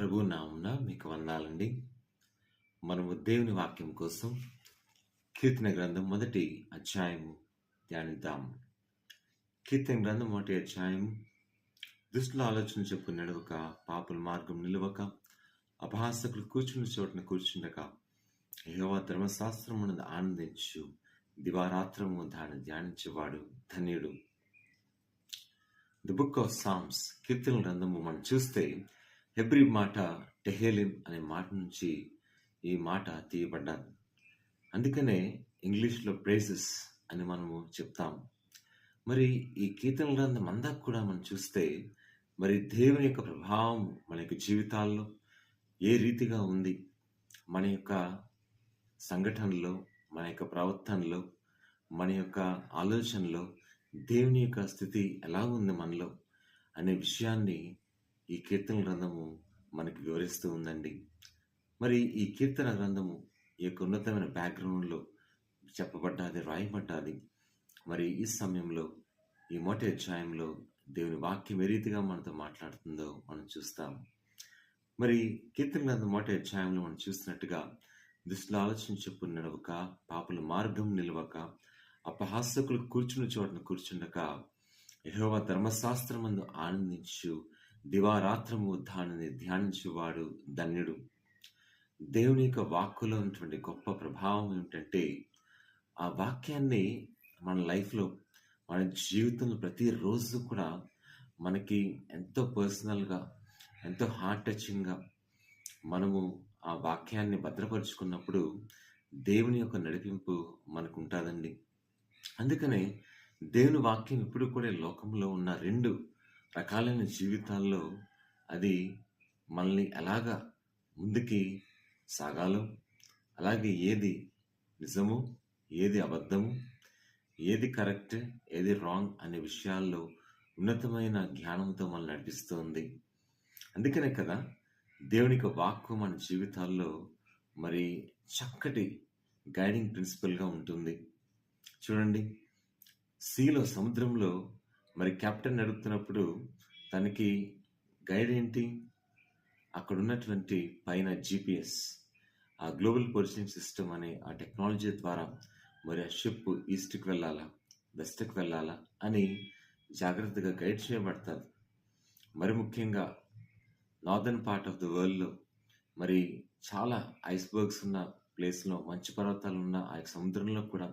ప్రభు నామున మీకు వందాలండి. మనము దేవుని వాక్యం కోసం కీర్తన గ్రంథం మొదటి అధ్యాయము ధ్యానిద్దాం. కీర్తన గ్రంథం మొదటి అధ్యాయం దుష్టుల ఆలోచన చెప్పు నడవక పాపుల మార్గం నిలవక అపహాసకులు కూర్చుని చోటున కూర్చుండక యహోవా ధర్మశాస్త్రమును ఆనందించు దివారాత్రము దాన్ని ధ్యానించేవాడు ధన్యుడు. ది బుక్ ఆఫ్ సామ్స్ కీర్తన గ్రంథము మనం చూస్తే హెబ్రి మాట టెహేలిం అనే మాట నుంచి ఈ మాట తీయబడ్డాను. అందుకనే ఇంగ్లీష్లో ప్రేజెస్ అని మనము చెప్తాం. మరి ఈ కీర్తన గ్రంథం అంతా కూడా మనం చూస్తే మరి దేవుని యొక్క ప్రభావం మన యొక్క జీవితాల్లో ఏ రీతిగా ఉంది? మన యొక్క సంఘటనలో మన యొక్క ప్రవర్తనలో మన యొక్క ఆలోచనలో దేవుని యొక్క స్థితి ఎలా ఉంది మనలో అనే విషయాన్ని ఈ కీర్తన గ్రంథము మనకి వివరిస్తూ ఉందండి. మరి ఈ కీర్తన గ్రంథము ఈ యొక్క ఉన్నతమైన బ్యాక్గ్రౌండ్లో చెప్పబడ్డాది రాయబడ్డాది. మరి ఈ సమయంలో ఈ మొదటి అధ్యాయంలో దేవుని వాక్యం ఏ రీతిగా మనతో మాట్లాడుతుందో మనం చూస్తాం. మరి కీర్తన గ్రంథం మొదటి అధ్యాయంలో మనం చూసినట్టుగా దుష్టుల ఆలోచన చెప్పు నడవక పాపుల మార్గం నిలవక అపహాసకులు కూర్చుని చోటను కూర్చుండక యహోవ ధర్మశాస్త్రమందు ఆనందించు దివారాత్రము దానిని ధ్యానించువాడు ధన్యుడు. దేవుని యొక్క వాక్కులో ఉన్నటువంటి గొప్ప ప్రభావం ఏమిటంటే ఆ వాక్యాన్ని మన లైఫ్లో మన జీవితంలో ప్రతిరోజు కూడా మనకి ఎంతో పర్సనల్గా ఎంతో హార్ట్ టచింగ్గా మనము ఆ వాక్యాన్ని భద్రపరుచుకున్నప్పుడు దేవుని యొక్క నడిపింపు మనకు ఉంటుందండి అందుకనే దేవుని వాక్యం ఇప్పుడు కూడా లోకంలో ఉన్న రెండు రకాలైన జీవితాల్లో అది మనల్ని ఎలాగా ముందుకి సాగాలో అలాగే ఏది నిజము ఏది అబద్ధము ఏది కరెక్ట్ ఏది రాంగ్ అనే విషయాల్లో ఉన్నతమైన జ్ఞానంతో మనల్ని నడిపిస్తుంది. అందుకనే కదా దేవునికి వాక్కు మన జీవితాల్లో మరి చక్కటి గైడింగ్ ప్రిన్సిపల్గా ఉంటుంది. చూడండి సీలో సముద్రంలో మరి కెప్టెన్ నడుపుతున్నప్పుడు తనకి గైడ్ ఏంటి? అక్కడ ఉన్నటువంటి పైన జీపీఎస్ ఆ గ్లోబల్ పొజిషనింగ్ సిస్టమ్ అనే ఆ టెక్నాలజీ ద్వారా మరి ఆ షిప్ ఈస్ట్కి వెళ్ళాలా వెస్ట్కి వెళ్ళాలా అని జాగ్రత్తగా గైడ్ చేయబడతారు. మరి ముఖ్యంగా నార్దర్న్ పార్ట్ ఆఫ్ ద వరల్డ్లో మరి చాలా ఐస్బర్గ్స్ ఉన్న ప్లేస్లో మంచు పర్వతాలు ఉన్న ఆ యొక్క సముద్రంలో కూడా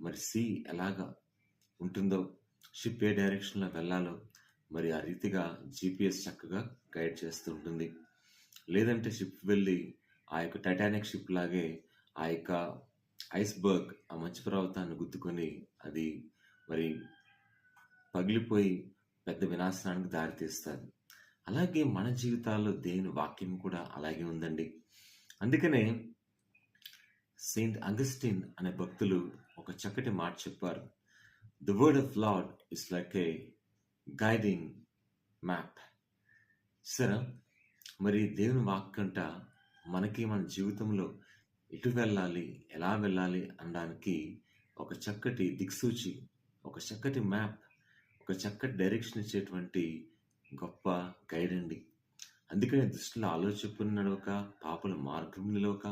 మరి సీ ఎలాగా ఉంటుందో షిప్ ఏ డైరెక్షన్లో వెళ్ళాలో మరి ఆ రీతిగా జీపీఎస్ చక్కగా గైడ్ చేస్తూ ఉంటుంది. లేదంటే షిప్ వెళ్ళి ఆ యొక్క టైటానిక్ షిప్ లాగే ఆ యొక్క ఐస్బర్గ్ ఆ మంచు పర్వతాన్ని గుద్దుకొని అది మరి పగిలిపోయి పెద్ద వినాశనానికి దారితీస్తుంది అలాగే మన జీవితాల్లో దేవుని వాక్యం కూడా అలాగే ఉందండి. అందుకనే సెయింట్ అగస్టిన్ అనే భక్తులు ఒక చక్కటి మాట చెప్పారు. The word of Lord is like a guiding map సరే మరి దేవుని వాక్కంట మనకి మన జీవితంలో ఎటు వెళ్ళాలి ఎలా వెళ్ళాలి అనడానికి ఒక చక్కటి దిక్సూచి ఒక చక్కటి మ్యాప్ ఒక చక్కటి డైరెక్షన్ ఇచ్చేటువంటి గొప్ప గైడ్ అండి. అందుకనే దృష్టిలో ఆలోచన నడవక పాపల మార్గం నిలవక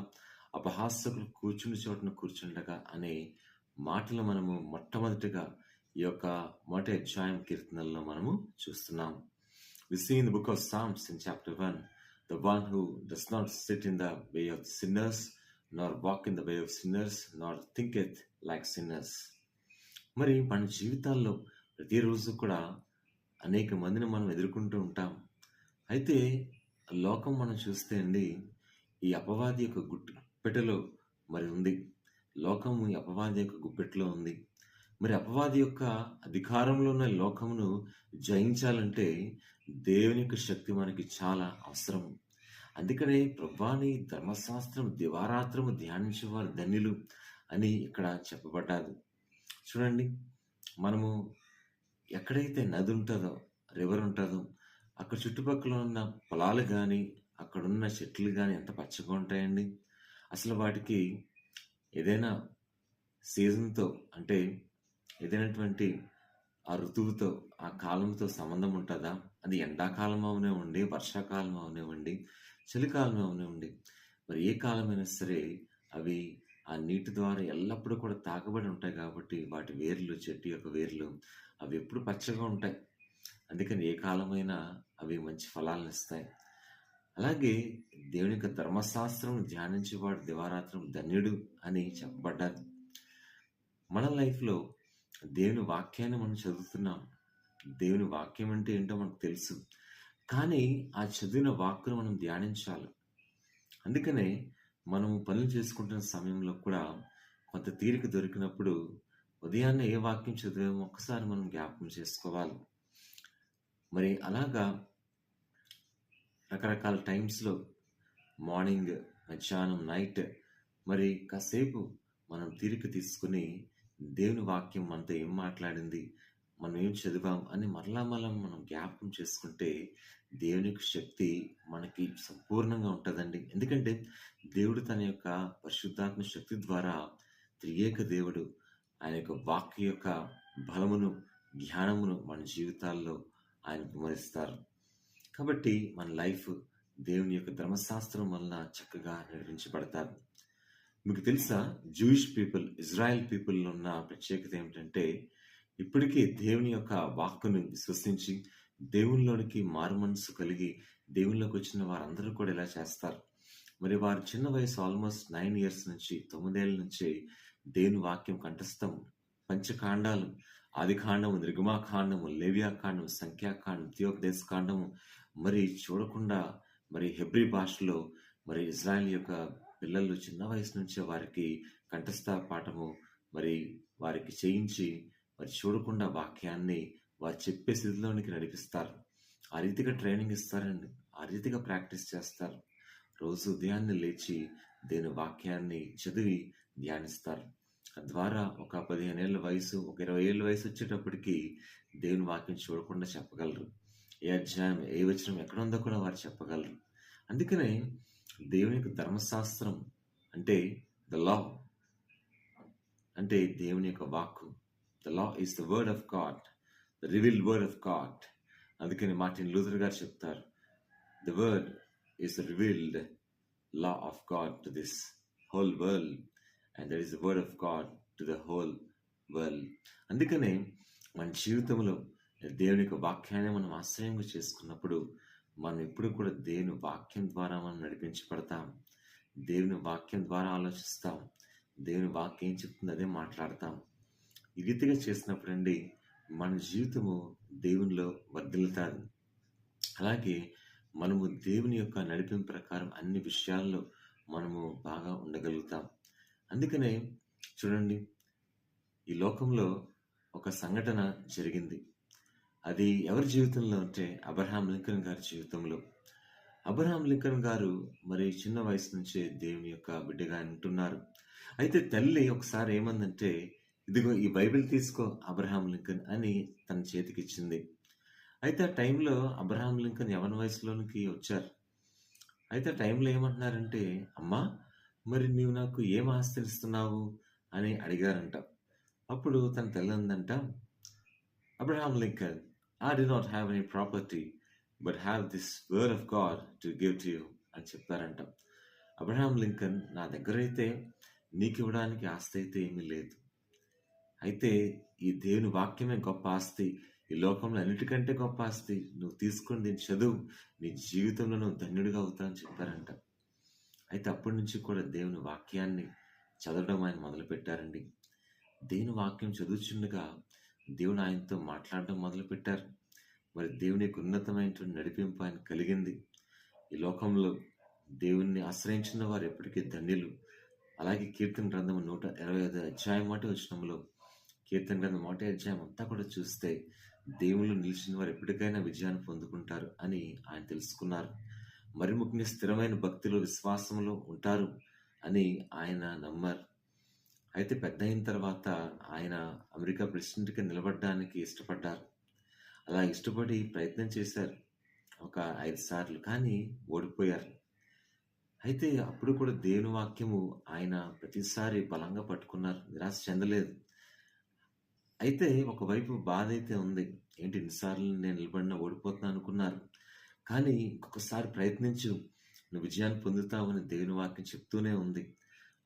అపహాసకులు కూర్చుని చోటను కూర్చుండగా అనే మాటలు మనము మొట్టమొదటిగా ఈ యొక్క మొదటి అధ్యాయం కీర్తనల్లో మనము చూస్తున్నాం. We see in the book of Psalms in chapter one the one who does not sit in the way of sinners nor walk in the way of sinners nor think alike sinners మరి మన జీవితాల్లో ప్రతిరోజు కూడా అనేక మందిని మనం ఎదుర్కొంటూ ఉంటాం. అయితే లోకం మనం చూస్తే అండి ఈ అపవాది యొక్క గుప్పెటలో మరి ఉంది. లోకము ఈ అపవాది యొక్క గుప్పెట్లో ఉంది. మరి అపవాది యొక్క అధికారంలో ఉన్న లోకమును జయించాలంటే దేవుని యొక్క శక్తి మనకి చాలా అవసరం. అందుకనే ప్రభాని ధర్మశాస్త్రం దివారాత్రము ధ్యానించేవారు ధన్యులు అని ఇక్కడ చెప్పబడ్డారు. చూడండి మనము ఎక్కడైతే నది ఉంటుందో రివర్ ఉంటుందో అక్కడ చుట్టుపక్కల ఉన్న పొలాలు కానీ అక్కడున్న చెట్లు కానీ ఎంత పచ్చగా ఉంటాయండి? అసలు వాటికి ఏదైనా సీజన్తో అంటే ఏదైనటువంటి ఆ ఋతువుతో ఆ కాలంతో సంబంధం ఉంటుందా? అది ఎండాకాలం అవనివ్వండి వర్షాకాలం అవనివ్వండి చలికాలం అవనివ్వండి మరి ఏ కాలమైనా సరే అవి ఆ నీటి ద్వారా ఎల్లప్పుడూ కూడా తాకబడి ఉంటాయి కాబట్టి వాటి వేర్లు చెట్టు యొక్క వేర్లు అవి ఎప్పుడు పచ్చగా ఉంటాయి. అందుకని ఏ కాలమైనా అవి మంచి ఫలాలను ఇస్తాయి అలాగే దేవుని యొక్క ధర్మశాస్త్రం ధ్యానించేవాడు దివారాత్రం ధన్యుడు అని చెప్పబడ్డారు. మన లైఫ్లో దేవుని వాక్యాన్ని మనం చదువుతున్నాం. దేవుని వాక్యం అంటే ఏంటో మనకు తెలుసు. కానీ ఆ చదివిన వాక్కును మనం ధ్యానించాలి. అందుకనే మనం పనులు చేసుకుంటున్న సమయంలో కూడా కొంత తీరిక దొరికినప్పుడు ఉదయాన్నే ఏ వాక్యం చదివామో ఒక్కసారి మనం జ్ఞాపకం చేసుకోవాలి. మరి అలాగా రకరకాల టైమ్స్లో మార్నింగ్ మధ్యాహ్నం నైట్ మరి కాసేపు మనం తీరిక తీసుకుని దేవుని వాక్యం మనతో ఏం మాట్లాడింది మనం ఏం చదివాం అని మరలా మరలా మనం జ్ఞాపకం చేసుకుంటే దేవుని యొక్క శక్తి మనకి సంపూర్ణంగా ఉంటుందండి. ఎందుకంటే దేవుడు తన యొక్క పరిశుద్ధాత్మ శక్తి ద్వారా త్రియేక దేవుడు ఆయన యొక్క వాక్య యొక్క బలమును జ్ఞానమును మన జీవితాల్లో ఆయన కుమరిస్తారు. కాబట్టి మన లైఫ్ దేవుని యొక్క ధర్మశాస్త్రం వలన చక్కగా నిర్వహించబడతారు. మీకు తెలుసా జూయిష్ పీపుల్ ఇజ్రాయెల్ పీపుల్ ఉన్న ప్రత్యేకత ఏమిటంటే ఇప్పటికీ దేవుని యొక్క వాక్కును విశ్వసించి దేవునిలోనికి మారు మనసు కలిగి దేవునిలోకి వచ్చిన వారందరూ కూడా ఇలా చేస్తారు. మరి వారి చిన్న వయసు ఆల్మోస్ట్ నైన్ ఇయర్స్ నుంచి తొమ్మిదేళ్ళ నుంచి దేవుని వాక్యం కంఠస్థం పంచకాండాలు ఆదికాండము నిర్గమాకాండము లేవ్యాకాండము సంఖ్యాకాండం థియోపదేశ కాండము మరి చూడకుండా మరి హెబ్రి భాషలో మరి ఇజ్రాయెల్ యొక్క పిల్లలు చిన్న వయసు నుంచే వారికి కంఠస్థ పాఠము మరి వారికి చేయించి మరి చూడకుండా వాక్యాన్ని వారు చెప్పే స్థితిలోనికి నడిపిస్తారు. ఆ రీతిగా ట్రైనింగ్ ఇస్తారండి. ఆ రీతిగా ప్రాక్టీస్ చేస్తారు. రోజు ఉదయాన్నే లేచి దేని వాక్యాన్ని చదివి ధ్యానిస్తారు. తద్వారా ఒక పదిహేను ఏళ్ళ వయసు ఒక ఇరవై ఏళ్ళ వయసు వచ్చేటప్పటికి దేవుని వాక్యం చూడకుండా చెప్పగలరు. ఏ అధ్యాయం ఏ వచనం ఎక్కడ ఉందో కూడా వారు చెప్పగలరు. అందుకనే దేవుని యొక్క ధర్మశాస్త్రం అంటే ద లా అంటే దేవుని యొక్క వాక్కు. The law is the word of God the reveal word of God అందుకని మార్టిన్ లూథర్ గారు చెప్తారు the word is revealed law of God to this whole world and that is the word of God to the whole world అందుకనే మన జీవితంలో దేవుని యొక్క వాక్యాన్ని మనం ఆశ్రయంగా చేసుకున్నప్పుడు మనం ఎప్పుడు కూడా దేవుని వాక్యం ద్వారా మనం నడిపించబడతాం. దేవుని వాక్యం ద్వారా ఆలోచిస్తాం. దేవుని వాక్యం ఏం చెప్తుంది అదే మాట్లాడతాం. ఈ రీతిగా చేసినప్పుడండి మన జీవితము దేవునిలో వర్ధిల్లుతుంది. అలాగే మనము దేవుని యొక్క నడిపింపు ప్రకారం అన్ని విషయాల్లో మనము బాగా ఉండగలుగుతాం. అందుకనే చూడండి ఈ లోకంలో ఒక సంఘటన జరిగింది. అది ఎవరి జీవితంలో అంటే అబ్రహాం లింకన్ గారి జీవితంలో. అబ్రహాం లింకన్ గారు మరి చిన్న వయసు నుంచే దేవుని యొక్క బిడ్డగా ఉంటున్నారు. అయితే తల్లి ఒకసారి ఏమందంటే ఇదిగో ఈ బైబిల్ తీసుకో అబ్రహాం లింకన్ అని తన చేతికి ఇచ్చింది అయితే ఆ టైంలో అబ్రహాం లింకన్ యవన వయసులోనికి వచ్చారు. అయితే ఆ టైంలో ఏమంటున్నారంటే అమ్మా మరి నీవు నాకు ఏం ఆస్తినిస్తున్నావు అని అడిగారంట. అప్పుడు తన తల్లి అందంట Abraham Lincoln I did not have any property but have this word of God to give to you అని చెప్పారంట. అబ్రహాం లింకన్ నా దగ్గర అయితే నీకు ఇవ్వడానికి ఆస్తి అయితే ఏమీ లేదు. అయితే ఈ దేవుని వాక్యమే గొప్ప ఆస్తి. ఈ లోకంలో అన్నిటికంటే గొప్ప ఆస్తి. నువ్వు తీసుకుని దీన్ని చదువు. నీ జీవితంలో నువ్వు ధన్యుడిగా అవుతా అని చెప్పారంట. అయితే అప్పటి నుంచి కూడా దేవుని వాక్యాన్ని చదవడం ఆయన మొదలుపెట్టారండి. దేవుని వాక్యం చదువుచుండగా దేవుడు ఆయనతో మాట్లాడడం మొదలుపెట్టారు. మరి దేవుని యొక్క ఉన్నతమైనటువంటి నడిపింపు ఆయన కలిగింది. ఈ లోకంలో దేవుణ్ణి ఆశ్రయించిన వారు ఎప్పటికీ ధన్యులు. అలాగే కీర్తన గ్రంథం నూట ఇరవై ఐదు అధ్యాయం మాట వచ్చినంలో కీర్తన గ్రంథం మొదటి అధ్యాయం అంతా కూడా చూస్తే దేవుళ్ళు నిలిచిన వారు ఎప్పటికైనా విజయాన్ని పొందుకుంటారు అని ఆయన తెలుసుకున్నారు. మరి ముఖ్యంగా స్థిరమైన భక్తిలో విశ్వాసంలో ఉంటారు అని ఆయన నమ్మారు. అయితే పెద్ద అయిన తర్వాత ఆయన అమెరికా ప్రెసిడెంట్గా నిలబడడానికి ఇష్టపడ్డారు. అలా ఇష్టపడి ప్రయత్నం చేశారు. ఒక ఐదు సార్లు కానీ ఓడిపోయారు. అయితే అప్పుడు కూడా దేవుని వాక్యము ఆయన ప్రతిసారి బలంగా పట్టుకున్నారు. నిరాశ చెందలేదు. అయితే ఒకవైపు బాధ అయితే ఉంది. ఏంటి ఎన్నిసార్లు నేను నిలబడిన ఓడిపోతున్నాను అనుకున్నారు. కానీ ఇంకొకసారి ప్రయత్నించు. నువ్వు విజయాన్ని పొందుతావని దేవుని వాక్యం చెప్తూనే ఉంది.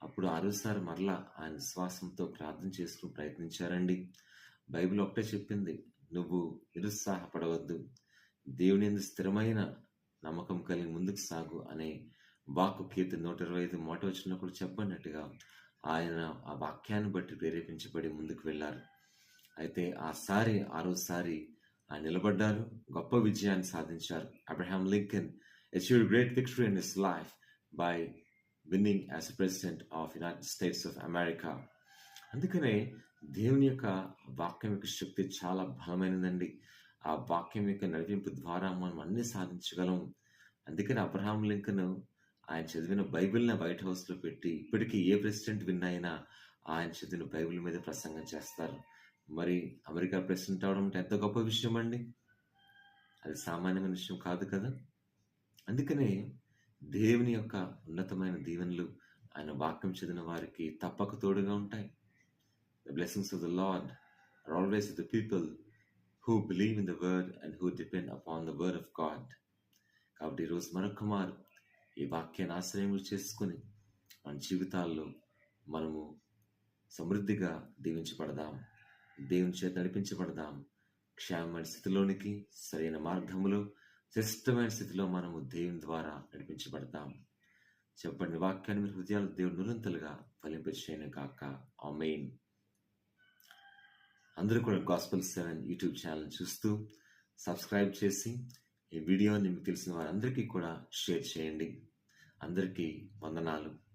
అప్పుడు ఆరోసారి మరలా ఆయన విశ్వాసంతో ప్రార్థన చేసుకుని ప్రయత్నించారండి. బైబిల్ ఒకటే చెప్పింది నువ్వు నిరుత్సాహపడవద్దు. దేవుని ఎందు స్థిరమైన నమ్మకం కలిగి ముందుకు సాగు అనే వాక్కు కీర్తి నూట ఇరవై ఐదు మూట వచ్చినప్పుడు చెప్పన్నట్టుగా ఆయన ఆ వాక్యాన్ని బట్టి ప్రేరేపించబడి ముందుకు వెళ్ళారు. అయితే ఆ సారి ఆరోసారి ఆయన నిలబడ్డారు గొప్ప విజయాన్ని సాధించారు. Abraham Lincoln achieve great victory in his life by winning as president of United States of America అందుకనే దేవుని యొక్క వాక్యం యొక్క శక్తి చాలా బలమైనదండి. ఆ వాక్యం యొక్క నడిపింపు ద్వారా మనం అన్ని సాధించగలం. అందుకని అబ్రహాం లింకన్ ఆయన చదివిన బైబిల్ని వైట్ హౌస్లో పెట్టి ఇప్పటికీ ఏ ప్రెసిడెంట్ విన్ అయినా ఆయన చదివిన బైబిల్ మీద ప్రసంగం చేస్తారు. మరి అమెరికా ప్రెసిడెంట్ అవడం అంటే ఎంత గొప్ప విషయం అండి అది సామాన్యమైన విషయం కాదు కదా? అందుకనే దేవుని యొక్క ఉన్నతమైన దీవెనలు ఆయన వాక్యం చదివిన వారికి తప్పక తోడుగా ఉంటాయి. The blessings of the Lord are always the people who believe in the word and who depend upon the word of God కాబట్టి ఈరోజు మరొక మారు ఈ వాక్యాన్ని ఆశ్రయం చేసుకుని మన జీవితాల్లో మనము సమృద్ధిగా దీవించబడదాం. దేవుని చేత నడిపించబడదాం. క్షేమమైన స్థితిలోనికి సరైన మార్గములో శ్రేష్టమైన స్థితిలో మనము దేవుని ద్వారా నడిపించబడతాం చెప్పండి వాక్యాన్ని మీరు హృదయాలు దేవుడు నిరంతలుగా ఫలింపచేయను కాక ఆ మెయిన్ అందరూ కూడా గాస్పల్ సెవెన్ యూట్యూబ్ ఛానల్ చూస్తూ సబ్స్క్రైబ్ చేసి ఈ వీడియోని మీకు తెలిసిన వారందరికీ కూడా షేర్ చేయండి. అందరికీ వందనాలు.